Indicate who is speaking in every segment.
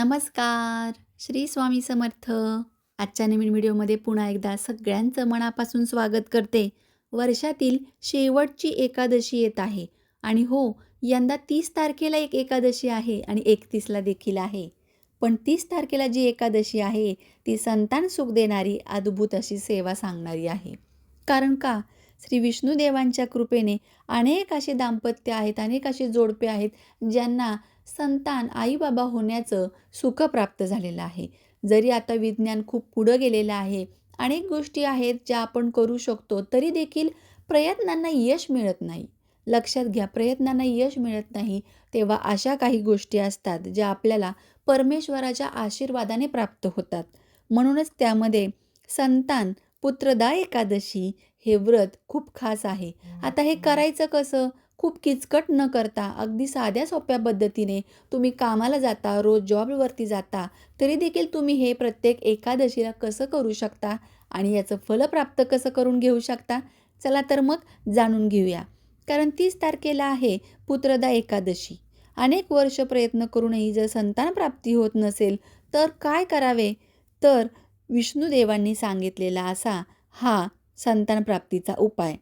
Speaker 1: नमस्कार. श्री स्वामी समर्थ. आजच्या नवीन व्हिडिओमध्ये पुन्हा एकदा सगळ्यांचं मनापासून स्वागत करते. वर्षातील शेवटची एकादशी येत आहे. आणि हो यंदा तीस तारखेला एक एकादशी आहे आणि एकतीसला देखील आहे. पण तीस तारखेला जी एकादशी आहे ती संतान सुख देणारी अद्भुत अशी सेवा सांगणारी आहे. कारण का? श्री विष्णुदेवांच्या कृपेने अनेक असे दाम्पत्य आहेत अनेक असे जोडपे आहेत ज्यांना संतान आईबाबा होण्याचं सुख प्राप्त झालेलं आहे. जरी आता विज्ञान खूप पुढं गेलेलं आहे अनेक गोष्टी आहेत ज्या आपण करू शकतो तरी देखील प्रयत्नांना यश मिळत नाही. लक्षात घ्या प्रयत्नांना यश मिळत नाही तेव्हा अशा काही गोष्टी असतात ज्या आपल्याला परमेश्वराच्या आशीर्वादाने प्राप्त होतात. म्हणूनच त्यामध्ये संतान पुत्रदा एकादशी हे व्रत खूप खास आहे. आता हे करायचं कसं? खूप किचकट न करता अगदी साध्या सोप्या पद्धतीने तुम्ही कामाला जाता रोज जॉबवरती जाता तरी देखील तुम्ही हे प्रत्येक एकादशीला कसं करू शकता आणि याचं फल प्राप्त कसं करून घेऊ शकता? चला तर मग जाणून घेऊया. कारण तीस तारखेला आहे पुत्रदा एकादशी. अनेक वर्ष प्रयत्न करूनही जर संतान प्राप्ती होत नसेल तर काय करावे? तर विष्णुदेवांनी सांगितलेला असा हा संतान प्राप्तीचा उपाय.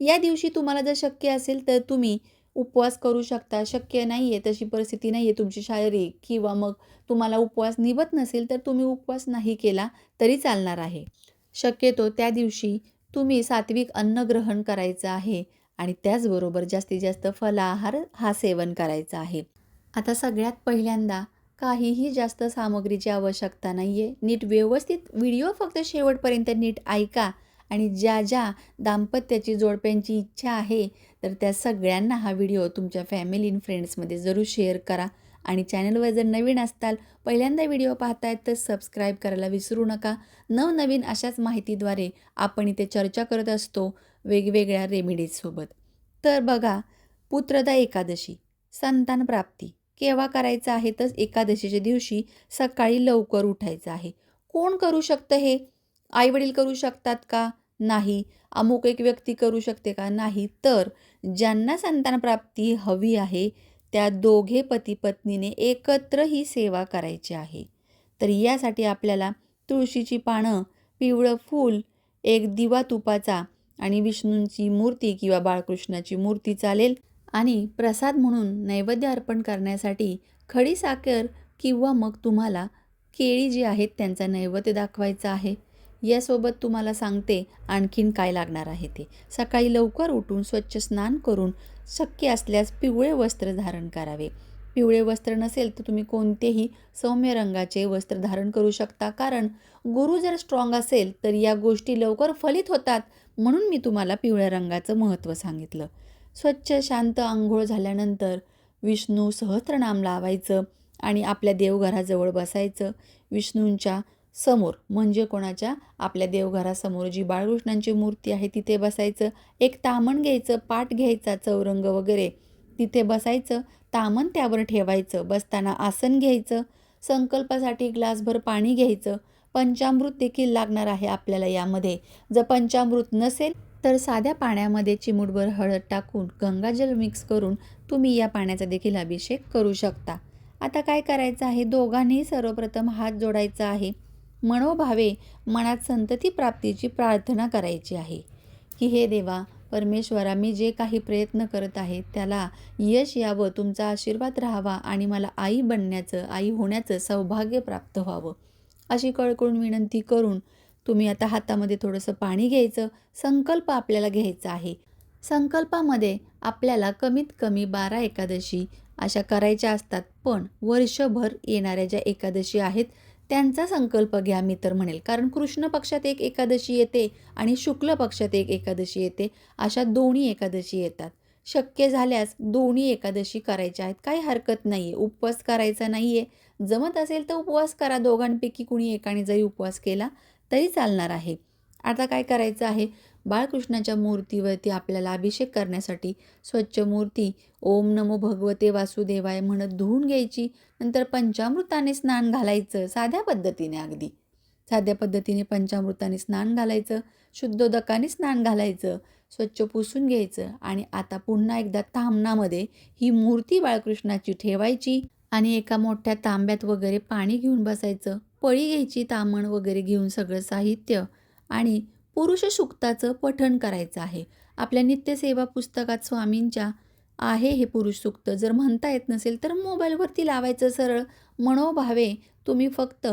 Speaker 1: या दिवशी तुम्हाला जर शक्य असेल तर तुम्ही उपवास करू शकता. शक्य नाही आहे तशी परिस्थिती नाही आहे तुमची शारीरिक किंवा मग तुम्हाला उपवास निभत नसेल तर तुम्ही उपवास नाही केला तरी चालणार आहे. शक्यतो त्या दिवशी तुम्ही सात्विक अन्न ग्रहण करायचं आहे आणि त्याचबरोबर जास्तीत जास्त फलाहार हा सेवन करायचा आहे. आता सगळ्यात पहिल्यांदा काहीही जास्त सामग्रीची आवश्यकता नाही आहे नीट व्यवस्थित व्हिडिओ फक्त शेवटपर्यंत नीट ऐका. आणि ज्या ज्या दाम्पत्याची जोडप्यांची इच्छा आहे तर त्या सगळ्यांना हा व्हिडिओ तुमच्या फॅमिली इन फ्रेंड्समध्ये जरूर शेअर करा. आणि चॅनलवर जर नवीन असताल पहिल्यांदा व्हिडिओ पाहतायत तर सबस्क्राईब करायला विसरू नका. नवनवीन अशाच माहितीद्वारे आपण इथे चर्चा करत असतो वेगवेगळ्या रेमेडीजसोबत तर बघा पुत्रदा एकादशी संतान प्राप्ती. केव्हा करायचं आहे तर एकादशीच्या दिवशी सकाळी लवकर उठायचं आहे. कोण करू शकतं हे? आईवडील करू शकतात का? नाही. अमुक एक व्यक्ती करू शकते का? नाही. तर ज्यांना संतानप्राप्ती हवी आहे त्या दोघे पती पत्नीने एकत्र ही सेवा करायची आहे. तर यासाठी आपल्याला तुळशीची पानं पिवळं फूल एक दिवा तुपाचा आणि विष्णूंची मूर्ती किंवा बाळकृष्णाची मूर्ती चालेल आणि प्रसाद म्हणून नैवेद्य अर्पण करण्यासाठी खडी साखर किंवा मग तुम्हाला केळी जी आहेत त्यांचा नैवेद्य दाखवायचा आहे. यासोबत तुम्हाला सांगते आणखीन काय लागणार आहे ते. सकाळी लवकर उठून स्वच्छ स्नान करून शक्य असल्यास पिवळे वस्त्र धारण करावे. पिवळे वस्त्र नसेल तर तुम्ही कोणतेही सौम्य रंगाचे वस्त्र धारण करू शकता. कारण गुरु जर स्ट्रॉंग असेल तर या गोष्टी लवकर फलित होतात. म्हणून मी तुम्हाला पिवळ्या रंगाचं महत्त्व सांगितलं. स्वच्छ शांत आंघोळ झाल्यानंतर विष्णू सहस्रनाम लावायचं आणि आपल्या देवघराजवळ बसायचं. विष्णूंच्या समोर म्हणजे कोणाच्या? आपल्या देवघरासमोर. जी बाळकृष्णांची मूर्ती आहे तिथे बसायचं. एक तामण घ्यायचं पाठ घ्यायचा चौरंग वगैरे. तिथे बसायचं तामण त्यावर ठेवायचं. बसताना आसन घ्यायचं. संकल्पासाठी ग्लासभर पाणी घ्यायचं. पंचामृत देखील लागणार आहे आपल्याला यामध्ये. जर पंचामृत नसेल तर साध्या पाण्यामध्ये चिमूटभर हळद टाकून गंगाजल मिक्स करून तुम्ही या पाण्याचा देखील अभिषेक करू शकता. आता काय करायचं आहे? दोघांनी सर्वप्रथम हात जोडायचा आहे. मनोभावे मनात संतती प्राप्तीची प्रार्थना करायची आहे. की हे देवा परमेश्वरा मी जे काही प्रयत्न करत आहे त्याला यश यावं तुमचा आशीर्वाद राहावा आणि मला आई बनण्याचं आई होण्याचं सौभाग्य प्राप्त व्हावं. अशी कळकळून विनंती करून तुम्ही आता हातामध्ये थोडंसं पाणी घ्यायचं संकल्प आपल्याला घ्यायचा आहे. संकल्पामध्ये आपल्याला कमीत कमी बारा एकादशी अशा करायच्या असतात पण वर्षभर येणाऱ्या ज्या एकादशी आहेत त्यांचा संकल्प घ्या मी तर म्हणेल. कारण कृष्ण पक्षात एक एकादशी येते आणि शुक्ल पक्षात एक एकादशी येते. अशा दोन्ही एकादशी येतात. शक्य झाल्यास दोन्ही एकादशी करायच्या आहेत. काही हरकत नाही आहे उपवास करायचा नाही आहे जमत असेल तर उपवास करा. दोघांपैकी कुणी एकाने जरी उपवास केला तरी चालणार आहे. आता काय करायचं आहे? बाळकृष्णाच्या मूर्तीवरती आपल्याला अभिषेक करण्यासाठी स्वच्छ मूर्ती ओम नमो भगवते वासुदेवाय म्हणत धुवून घ्यायची नंतर पंचामृताने स्नान घालायचं साध्या पद्धतीने अगदी. साध्या पद्धतीने पंचामृताने स्नान घालायचं शुद्धोदकाने स्नान घालायचं स्वच्छ पुसून घ्यायचं आणि आता पुन्हा एकदा तामणामध्ये ही मूर्ती बाळकृष्णाची ठेवायची आणि एका मोठ्या तांब्यात वगैरे पाणी घेऊन बसायचं. पळी घ्यायची तामण वगैरे घेऊन सगळं साहित्य आणि पुरुष सूक्ताचं पठण करायचं आहे. आपल्या नित्यसेवा पुस्तकात स्वामींच्या आहे हे पुरुष सूक्त. जर म्हणता येत नसेल तर मोबाईलवरती लावायचं सरळ. मनोभावे तुम्ही फक्त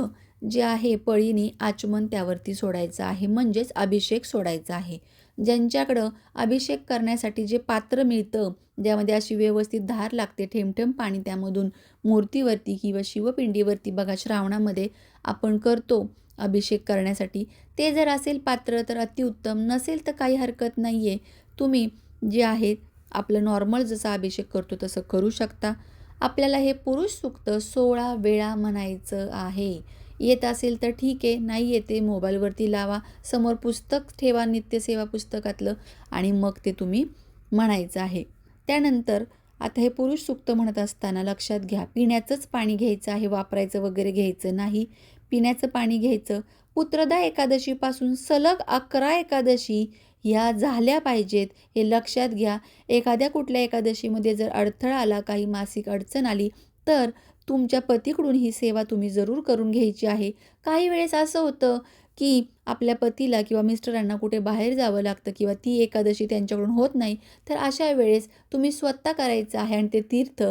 Speaker 1: जे आहे पळीने आचमन त्यावरती सोडायचं आहे. म्हणजेच अभिषेक सोडायचा आहे. ज्यांच्याकडं अभिषेक करण्यासाठी जे पात्र मिळतं ज्यामध्ये अशी व्यवस्थित धार लागते ठेमठेम पाणी त्यामधून मूर्तीवरती किंवा शिवपिंडीवरती बघा श्रावणामध्ये आपण करतो अभिषेक करण्यासाठी. ते जर असेल पात्र तर अतिउत्तम. नसेल तर काही हरकत नाही आहे तुम्ही जे आहे आपलं नॉर्मल जसा अभिषेक करतो तसं करू शकता. आपल्याला हे पुरुष सुक्त सोळा वेळा म्हणायचं आहे. येत असेल तर ठीक आहे. नाही येते मोबाईलवरती लावा. समोर पुस्तक ठेवा नित्यसेवा पुस्तकातलं. आणि मग ते तुम्ही म्हणायचं आहे. त्यानंतर आता हे पुरुष सुक्त म्हणत असताना लक्षात घ्या. पिण्याचंच पाणी घ्यायचं आहे वापरायचं वगैरे घ्यायचं नाही. पिण्याचं पाणी घ्यायचं. पुत्रदा एकादशीपासून सलग अकरा एकादशी ह्या झाल्या पाहिजेत हे लक्षात घ्या. एखाद्या कुठल्या एकादशीमध्ये जर अडथळा आला काही मासिक अडचण आली तर तुमच्या पतीकडून ही सेवा तुम्ही जरूर करून घ्यायची आहे. काही वेळेस असं होतं की आपल्या पतीला किंवा मिस्टरांना कुठे बाहेर जावं लागतं किंवा ती एकादशी त्यांच्याकडून होत नाही तर अशा वेळेस तुम्ही स्वतः करायचं आहे आणि ते तीर्थ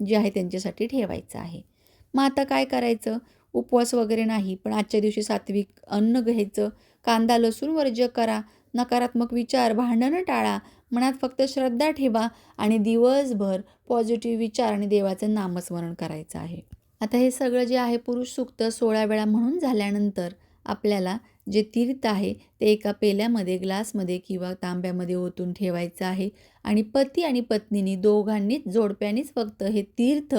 Speaker 1: जे आहे त्यांच्यासाठी ठेवायचं आहे. मग आता काय करायचं? उपवास वगैरे नाही पण आजच्या दिवशी सात्विक अन्न घ्यायचं. कांदा लसूण वर्ज्य करा. नकारात्मक विचार भांडणं टाळा. मनात फक्त श्रद्धा ठेवा आणि दिवसभर पॉझिटिव्ह विचार आणि देवाचं नामस्मरण करायचं आहे. आता हे सगळं जे आहे पुरुष सूक्त सोळा वेळा म्हणून झाल्यानंतर आपल्याला जे तीर्थ आहे ते एका पेल्यामध्ये ग्लासमध्ये किंवा तांब्यामध्ये ओतून ठेवायचं आहे. आणि पती आणि पत्नीनी दोघांनीच जोडप्यानीच फक्त हे तीर्थ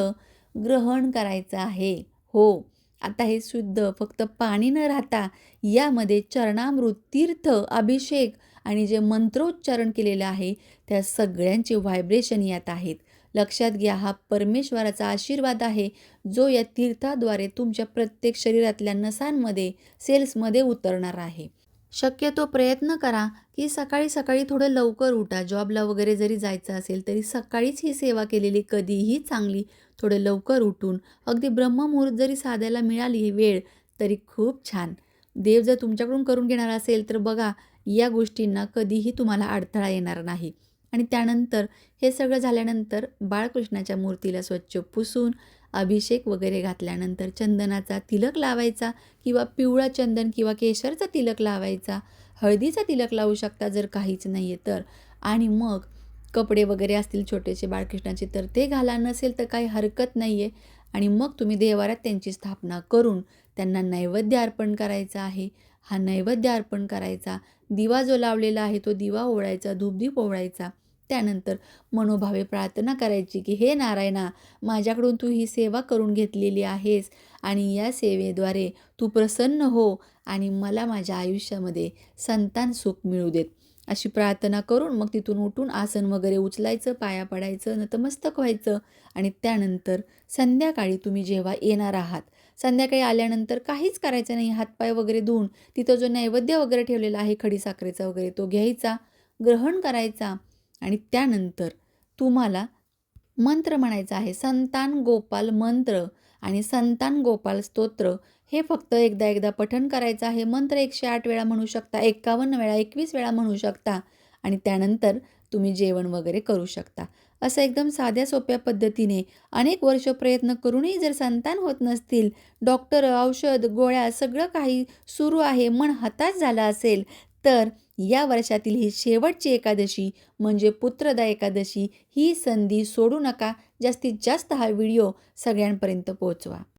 Speaker 1: ग्रहण करायचं आहे. हो. आता हे शुद्ध फक्त पाणी न राहता यामध्ये चरणामृत तीर्थ अभिषेक आणि जे मंत्रोच्चारण केलेलं आहे त्या सगळ्यांचे व्हायब्रेशन यात आहेत. लक्षात घ्या हा परमेश्वराचा आशीर्वाद आहे जो या तीर्थाद्वारे तुमच्या प्रत्येक शरीरातल्या नसांमध्ये सेल्समध्ये उतरणार आहे. शक्यतो प्रयत्न करा की सकाळी सकाळी थोडं लवकर उठा. जॉबला वगैरे जरी जायचं असेल तरी सकाळीच ही सेवा केलेली कधीही चांगली थोडं लवकर उठून अगदी ब्रह्ममुहूर्त जरी साधायला मिळाली वेळ तरी खूप छान. देव जर तुमच्याकडून करून घेणार असेल तर बघा या गोष्टींना कधीही तुम्हाला अडथळा येणार नाही. आणि त्यानंतर हे सगळं झाल्यानंतर बाळकृष्णाच्या मूर्तीला स्वच्छ पुसून अभिषेक वगैरे घातल्यानंतर चंदनाचा तिलक लावायचा किंवा पिवळा चंदन किंवा केशरचा तिलक लावायचा हळदीचा तिलक लावू शकता जर काहीच नाही आहे तर. आणि मग कपडे वगैरे असतील छोटेसे बाळकृष्णाचे तर ते घाला नसेल तर काही हरकत नाही आहे आणि मग तुम्ही देवारात त्यांची स्थापना करून त्यांना नैवेद्य अर्पण करायचा आहे. हा नैवेद्य अर्पण करायचा दिवा जो लावलेला आहे तो दिवा ओळायचा धूपदीप ओळायचा त्यानंतर मनोभावे प्रार्थना करायची की हे नारायणा माझ्याकडून तू ही सेवा करून घेतलेली आहेस आणि या सेवेद्वारे तू प्रसन्न हो आणि मला माझ्या आयुष्यामध्ये संतान सुख मिळू देत. अशी प्रार्थना करून मग तिथून उठून आसन वगैरे उचलायचं पाया पडायचं नतमस्तक व्हायचं. आणि त्यानंतर संध्याकाळी तुम्ही जेव्हा येणार आहात संध्याकाळी आल्यानंतर काहीच करायचं नाही. हातपाय वगैरे धुवून तिथं जो नैवेद्य वगैरे ठेवलेला आहे खडीसाखरेचा वगैरे तो घ्यायचा ग्रहण करायचा. आणि त्यानंतर तुम्हाला मंत्र म्हणायचा आहे. संतान गोपाल मंत्र आणि संतान गोपाल स्तोत्र हे फक्त एकदा एकदा पठण करायचं आहे. मंत्र एकशे आठ वेळा म्हणू शकता एक्कावन्न वेळा एकवीस वेळा म्हणू शकता आणि त्यानंतर तुम्ही जेवण वगैरे करू शकता. असं एकदम साध्या सोप्या पद्धतीने अनेक वर्ष प्रयत्न करूनही जर संतान होत नसतील डॉक्टर औषध गोळ्या सगळं काही सुरू आहे मन हताश झालं असेल तर या वर्षातील ही शेवटची एकादशी म्हणजे पुत्रदा एकादशी ही संधी सोडू नका. जास्तीत जास्त हा व्हिडिओ सगळ्यांपर्यंत पोहोचवा.